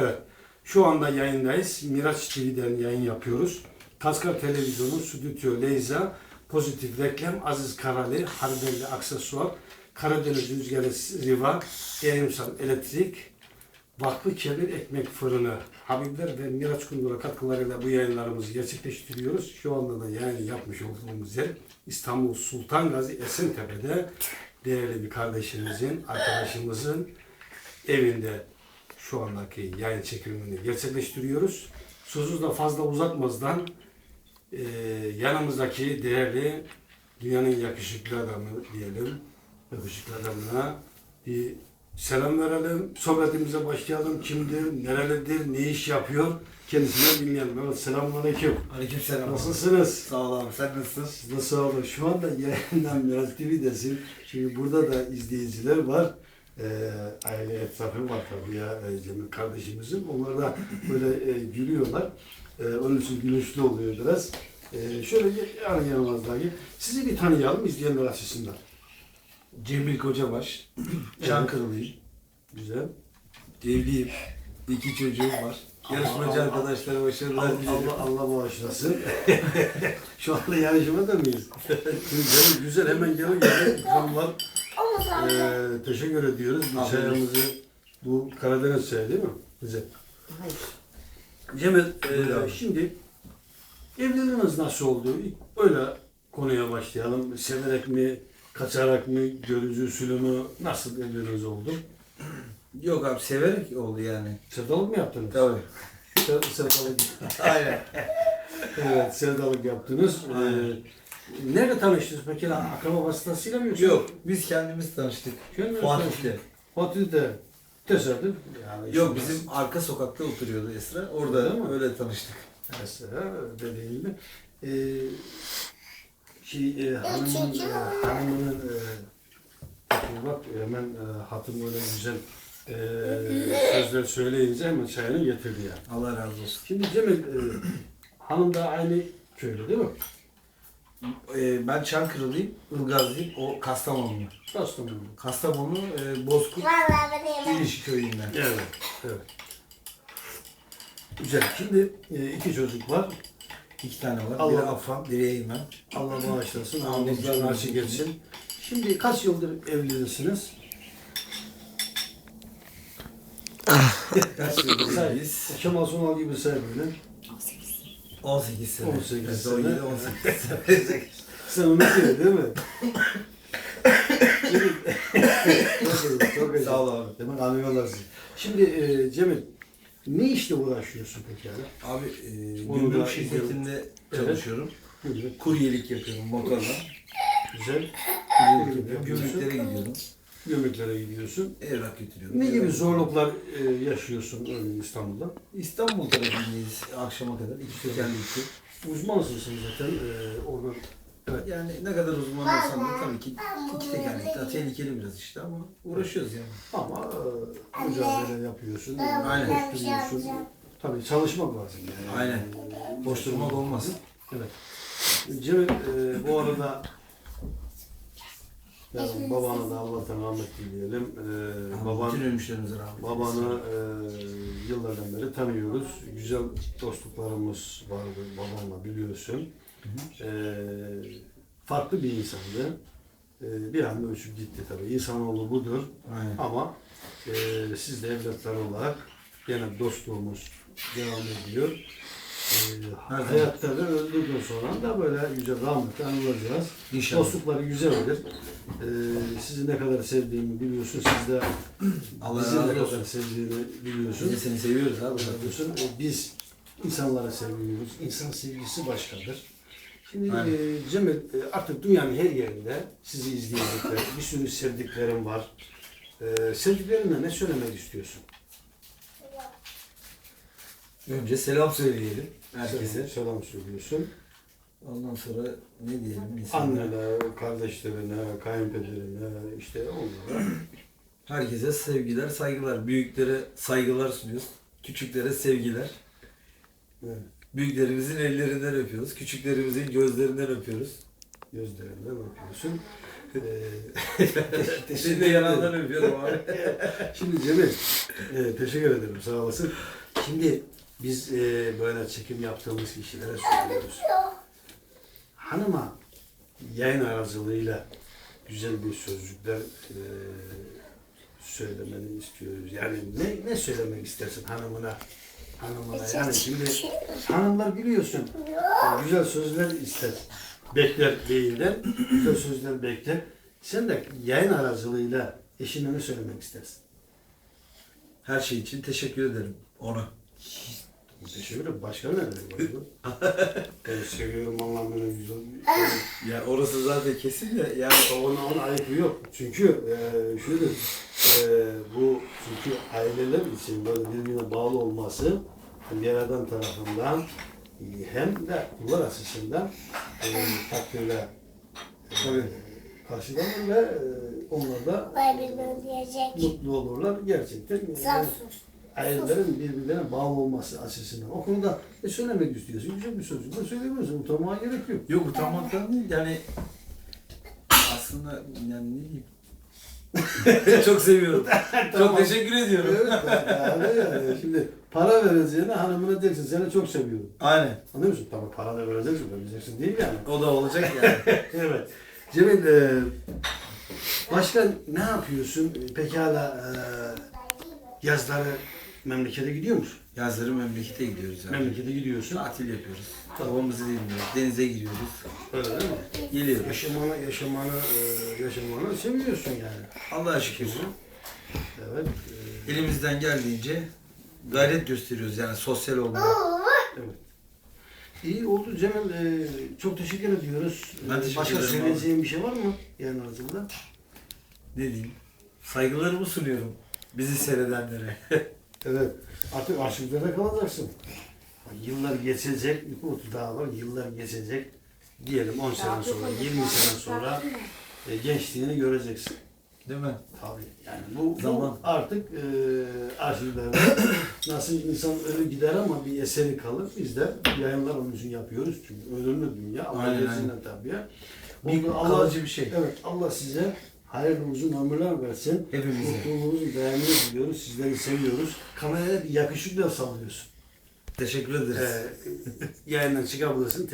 Evet. Şu anda yayındayız. Miraç TV'den yayın yapıyoruz. Kaskar Televizyonu, Stüdyo Leyza, Pozitif Reklam, Aziz Karali, Harbeli Aksesuar, Karadeniz Rüzgarı Riva, Erimsan Elektrik, Vakfı Kebir Ekmek Fırını, Habibler ve Miraç Kundura katkılarıyla bu yayınlarımızı gerçekleştiriyoruz. Şu anda da yayın yapmış olduğumuz yer İstanbul Sultan Gazi Esentepe'de değerli bir kardeşimizin, arkadaşımızın evinde şu andaki yayın çekimini gerçekleştiriyoruz. Sözü de fazla uzatmazdan e, yanımızdaki değerli dünyanın yakışıklı adamı diyelim, yakışıklı adamına bir selam verelim. Sohbetimize başlayalım. Kimdir, nerelidir, ne iş yapıyor? Kendisinden dinleyelim. Evet, selamünaleyküm. Aleykümselam. Nasılsınız? Sağ ol abi. Sen nasılsın? Siz de sağ olun. Şu anda yayından biraz TV'desin. Şimdi burada da izleyiciler var. Ee, aile etrafı var tabii ya e, Cemil kardeşimizin. Onlar da böyle e, gülüyorlar. E, onun için gülüşlü oluyor biraz. E, şöyle yani yanımızdaki. Sizi bir tanıyalım izleyenler açısından. Cemil Kocabaş. Çankırılıyım. Güzel. Evliyim. İki çocuğum var. Yarışmacı arkadaşlara başarılar Allah, dilerim. Allah, Allah bağışlasın. Şu anda yarışmada mıyız? güzel, güzel hemen gelin gelin ikramlar. Ee, teşekkür ediyoruz. Bu çayımızı, bu Karadeniz çayı değil mi? Güzel. Hayır. Cemil, e, şimdi evliliğiniz nasıl oldu? İlk Böyle konuya başlayalım. Severek mi, kaçarak mı, görücü usulü mü? Nasıl evliliğiniz oldu? Yok abi severek oldu yani. Sevdalık mı yaptınız? Tabii. Se- Sevdalık. Aynen. evet, sevdalık yaptınız. Ee, Aynen. Nerede tanıştınız peki? Akraba vasıtasıyla mı yoksa? Yok. Biz kendimiz tanıştık. Kendiniz Fatih'te. Fatih'te tesadüf. Yani Yok işte- bizim arka sokakta oturuyordu Esra. Orada mi? öyle tanıştık. Mesela dediğin gibi. Ee, şey, e, hanımın, e, hanımının e, bakın bak hemen e, hatım öyle güzel e, sözler söyleyince hemen çayını getirdi yani. Allah razı olsun. Şimdi Cemil, e, hanım da aynı köylü değil mi? Ee, ben Çankırılıyım. Ilgazlıyım. O Kastamonlu. Kastamonu. Kastamonu e, Bozkurt İlişki köyünden. Evet, evet. Güzel. Şimdi e, iki çocuk var. İki tane var. Allah- Biri Affan, biri Eymen. Allah bağışlasın. Allah canı açık etsin. Şimdi kaç yıldır evlilisiniz? Kaç yıldır evliyiz? Kemal Sunal gibi say böyle. 18 sene. 18 Evet, sene. 17, 18 sene. Sen onu diyor değil mi? Çok iyi, çok iyi. Sağ ol abi. Demek anlıyorlar sizi. Şimdi e, Cemil, ne işle uğraşıyorsun peki yani? Abi e, gümrük şirketinde Evet. çalışıyorum. Güzel. Kuryelik yapıyorum motorla. Güzel. Gümrüklere gidiyorum. Gümrüklere gidiyorsun. Evrak götürüyorum. Ne gibi zorluklar e, yaşıyorsun örneğin İstanbul'da? İstanbul tarafındayız akşama kadar. İki tekerlekli. Uzmansın sen zaten e, oradan. Evet. Yani ne kadar uzman olsam da tabii ki iki tekerlekli. Daha tehlikeli biraz işte ama uğraşıyoruz yani. Ama e, mücadele yapıyorsun. Aynen. koşturuyorsun. Tabii çalışmak lazım yani. Aynen. Boş durmak olmaz. Evet. Cemil e, bu arada yani babana da Allah'tan rahmet dileyelim. E, baban, Bütün ölmüşlerimize rahmet babanı e, yıllardan beri tanıyoruz. Güzel dostluklarımız vardı babanla biliyorsun. E, farklı bir insandı. E, bir anda uçup gitti tabii. İnsanoğlu budur. Aynen. Ama e, siz de evlatlar olarak gene dostluğumuz devam ediyor. Hayatta da öldükten sonra da böyle güzel rahmetle anılacağız. İnşallah. Dostlukları güzeldir. E, sizi ne kadar sevdiğimi biliyorsun. Siz de Allah bizi ne razı kadar olsun. sevdiğini Biz de biliyorsunuz. seni seviyoruz abi. Biliyorsun. E, biz insanlara seviyoruz. İnsan sevgisi başkadır. Şimdi Aynen. e, Cemil e, artık dünyanın her yerinde sizi izleyecekler. bir sürü sevdiklerim var. E, sevdiklerine ne söylemek istiyorsun? Önce selam söyleyelim herkese. Selam, söylüyorsun. Ondan sonra ne diyelim insanlara? Annene, kardeşlerine, kayınpederine, işte onlara. Herkese sevgiler, saygılar. Büyüklere saygılar sunuyoruz. Küçüklere sevgiler. Evet, Büyüklerimizin ellerinden öpüyoruz. Küçüklerimizin gözlerinden öpüyoruz. gözlerinden öpüyorsun. Ee, Seni de yanağından öpüyorum abi. Şimdi Cemil, e, teşekkür ederim sağ olasın. Şimdi biz e, böyle çekim yaptığımız kişilere söylüyoruz. Hanıma yayın aracılığıyla güzel bir sözcükler e, söylemeni istiyoruz. Yani ne, ne söylemek istersin hanımına? Hanımına yani şimdi hanımlar biliyorsun e, güzel sözler ister. Bekler beyinden, güzel sözler bekler. Sen de yayın aracılığıyla eşine ne söylemek istersin? Her şey için teşekkür ederim ona. Teşekkür ederim. Başka ne demek? ben seviyorum anlamına güzel. Ya orası zaten kesin de yani Onun, onun ayıbı yok. Çünkü e, şöyle e, bu çünkü aileler için böyle birbirine bağlı olması hem yaradan tarafından hem de kullar açısından e, takdirle e, karşılanır ve e, onlar da mutlu olurlar gerçekten. Sen sus. Ailelerin birbirlerine bağlı olması açısından. O konuda ne söylemek istiyorsun? Güzel bir sözcük de söylemiyorsun. Utanmaya gerek yok. yok utanmaktan değil yani aslında yani ne diyeyim. Çok seviyorum. Çok teşekkür ediyorum. Evet, yani, yani şimdi para vereceğine hanımına dersin seni çok seviyorum. Aynen. Anlıyor musun? Tabii para da vereceksin, vereceksin değil yani. O da olacak yani. evet. Cemil, e, başka ne yapıyorsun? Pekala e, yazları memlekete gidiyor musun? Yazları memlekete gidiyoruz abi. Memlekete gidiyorsun. Tatil yapıyoruz. Babamızı dinliyoruz. Denize giriyoruz. Öyle değil mi? Geliyoruz. Yaşamanı, yaşamanı, e, yaşamanı seviyorsun yani. Allah'a şükür. Evet. e, Elimizden geldiğince gayret gösteriyoruz yani sosyal olmaya. Evet. İyi oldu Cemil. Ee, çok teşekkür ediyoruz. Ben Ee, teşekkür Başka ederim söyleyeceğin bir şey var mı? Yarın arasında. Ne diyeyim? Saygılarımı sunuyorum bizi seyredenlere. Evet. Artık arşivlerde kalacaksın. Yıllar geçecek. Daha var. Yıllar geçecek. Diyelim 10 sene sonra, 20 sene sonra e, gençliğini göreceksin. Değil mi? Tabii. Yani bu, Zaman. bu artık e, arşivlerde nasıl insan ölü gider ama bir eseri kalır. Biz de yayınlar onun için yapıyoruz. Çünkü ölümlü dünya. Allah Aynen, izniyle tabii. ya. Bir kalıcı bir şey. evet, Allah size hayırlı uzun ömürler versin. Hepimize. Mutluluğunuzun devamını diliyoruz. Sizleri seviyoruz. Kameraya bir yakışıkla sallıyorsun. Teşekkür ederiz. Ee, yayından çıkabilirsin.